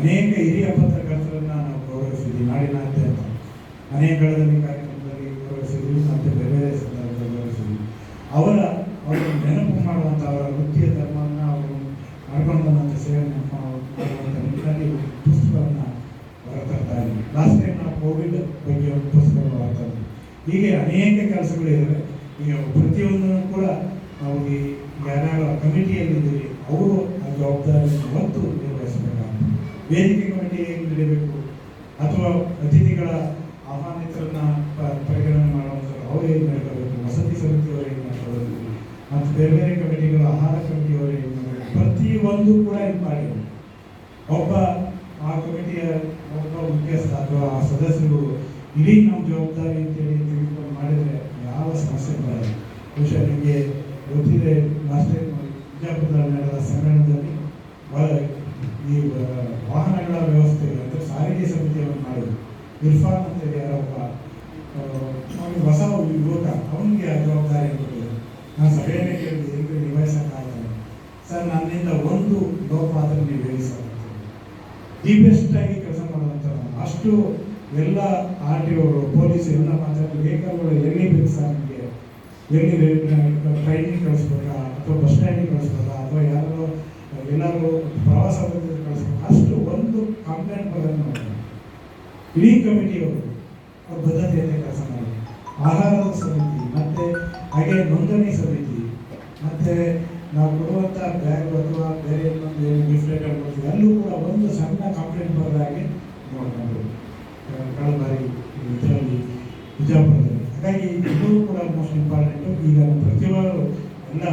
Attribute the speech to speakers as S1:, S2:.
S1: ಅನೇಕ ಹಿರಿಯ ಪತ್ರಕರ್ತರನ್ನ ನಾವು ಗೌರವಿಸಿದ್ವಿ. ನಾಡಿನಾದ್ಯಂತ ಅನೇಕ ಕಾರ್ಯಕ್ರಮದಲ್ಲಿ ಗೌರವಿಸಿದ್ವಿ ಮತ್ತು ಬೇರೆ ಬೇರೆ ಸಂದರ್ಭದಲ್ಲಿ ಗೌರವಿಸಿದ್ವಿ. ಅವರ ಅವರನ್ನು ನೆನಪು ಮಾಡುವಂಥ ಅವರ ವೃತ್ತಿಯ ಧರ್ಮವನ್ನು ಅವರು ಮಾಡ್ಕೊಂಡು ಬಂದಂಥ ಸೇವೆ ಮಾಡುವಂಥ ಒಂದು ಪುಸ್ತಕವನ್ನು ಹೊರತರ್ತಾ ಇದ್ವಿ. ಲಾಸ್ಟ್ ಟೈಮ್ ನಾವು ಕೋವಿಡ್ ಬಗ್ಗೆ ಒಂದು ಪುಸ್ತಕವನ್ನು ಹೊರತಂದ್ವಿ. ಹೀಗೆ ಅನೇಕ ಕೆಲಸಗಳಿದ್ದಾವೆ ಈಗ ಪ್ರತಿಯೊಂದನ್ನು ಕೂಡ ನಾವು ಈ ಯಾರ್ಯಾರು ಕಮಿಟಿಯಲ್ಲಿ ಇದ್ದೀವಿ ಅವರು ಆ ಜವಾಬ್ದಾರಿಯನ್ನು ಹೊತ್ತು ನಿರ್ವಹಿಸಬೇಕಾಗ್ತದೆ ವೇದಿಕೆ ಕಮಿಟಿ ಹೇಗೆ ನಡೀಬೇಕು? ಅಥವಾ ಅತಿಥಿಗಳ ಆಹ್ವಾನಿತರನ್ನ ಪರಿಗಣನೆ ಮಾಡುವಂಥದ್ದು ಅವರು ಏನು ನಡ್ಕೋಬೇಕು? ವಸತಿ ಸಮಿತಿಯವರು ಏನು ಮಾಡ್ಕೋಬೇಕು ಮತ್ತು ಬೇರೆ ಬೇರೆ ಕಮಿಟಿಗಳು ಆಹಾರ ಕಮಿಟಿಯವರು ಹೇಗೆ ಮಾಡಬೇಕು ಪ್ರತಿಯೊಂದು ಕೂಡ ಇದು ಮಾಡಿ. ಒಬ್ಬ ಆ ಕಮಿಟಿಯ ಒಬ್ಬ ಮುಖ್ಯಸ್ಥ ಅಥವಾ ಆ ಸದಸ್ಯರು ಇಡೀ ನಮ್ಮ ಜವಾಬ್ದಾರಿ ಅಂತೇಳಿ ತೆಗೆದುಕೊಂಡು ಮಾಡಿದರೆ ಯಾವ ಸಮಸ್ಯೆ ಬರಲ್ಲ ಬಹುಶಃ ನಿಮಗೆ ಗೊತ್ತಿದೆ ಲಾಸ್ಟ್ ಟೈಮ್ ಬಿಜಾಪುರದಲ್ಲಿ ನಡೆದ ಸಮ್ಮೇಳನದಲ್ಲಿ ವ- ಈ ವಾಹನಗಳ ವ್ಯವಸ್ಥೆ ಅಂದರೆ ಸಾರಿಗೆ ಸಮಿತಿಯನ್ನು ಮಾಡಿದ್ರು. ಇರ್ಫಾನ್ ಅಂತೇಳಿ ಯಾರೋ ಒಬ್ಬ ಅವನಿಗೆ ಹೊಸ ಯುವಕ, ಅವನಿಗೆ ಆ ಜವಾಬ್ದಾರಿ ಕೊಟ್ಟಿದ್ದರು ನಾನು ಸಭೆಯನ್ನೇ ಕೇಳಿದೆ ಹೆಂಗೆ ನಿಭಾಯಿಸೋಕ್ಕಾಗಲ್ಲ ಸರ್, ನನ್ನಿಂದ ಒಂದು ಲೋಪ ಮಾತ್ರ ನೀವು ಹೇಳಿ ಸರ್ ದಿ ಬೆಸ್ಟ್ ಆಗಿ ಕೆಲಸ ಮಾಡುವಂಥ ಅಷ್ಟು ಎಲ್ಲ ಆರ್ ಟಿ ಅವರು ಪೊಲೀಸ್ ಎಲ್ಲ ಮಾತಾಡಿ ವೆಹಿಕಲ್ಗಳು ಎಲ್ಲಿ ಬೇಕು ಸರ್ ನಿಮಗೆ? ಎಲ್ಲಿ ಟ್ರೈನಿಗೆ ಕಳಿಸ್ಬೇಕಾ? ಅಥವಾ ಬಸ್ ಸ್ಟ್ಯಾಂಡಿಗೆ ಕಳಿಸ್ಬೇಕಾ ಅಥವಾ ಯಾರೋ ಎಲ್ಲರೂ ಕಳಿಸ್ಬೇಕಾ ಅಷ್ಟು ಒಂದು ಕಂಪ್ಲೇಂಟ್ ಬರೋದು ಇಡೀ ಕಮಿಟಿಯವರು ಅವ್ರ ಬದ್ಧತೆಯಲ್ಲಿ ಕೆಲಸ ಮಾಡಿ. ಆಹಾರದ ಸಮಿತಿ, ಮತ್ತೆ ಹಾಗೆ ನೋಂದಣಿ ಸಮಿತಿ, ಮತ್ತೆ ನಾವು ಕೊಡುವಂಥ ಬ್ಯಾಗ್ ಅಥವಾ ಬೇರೆ ಇನ್ನೊಂದು ಏನು ಗಿಫ್ಟ್ ಕೊಡ್ತೀವಿ, ಅಲ್ಲೂ ಕೂಡ ಒಂದು ಸಣ್ಣ ಕಂಪ್ಲೇಂಟ್ ಬರೋದ ಹಾಗೆ ನೋಡ್ಕೊಂಡು ಕಳೆದ ಬಾರಿ ಇದರಲ್ಲಿ ಬಿಜಾಪುರದಲ್ಲಿ ಹಾಗಾಗಿ ಇದು ಕೂಡ ಮೋಸ್ಟ್ ಇಂಪಾರ್ಟೆಂಟು ಈಗ ನಮ್ಮ ಎಲ್ಲ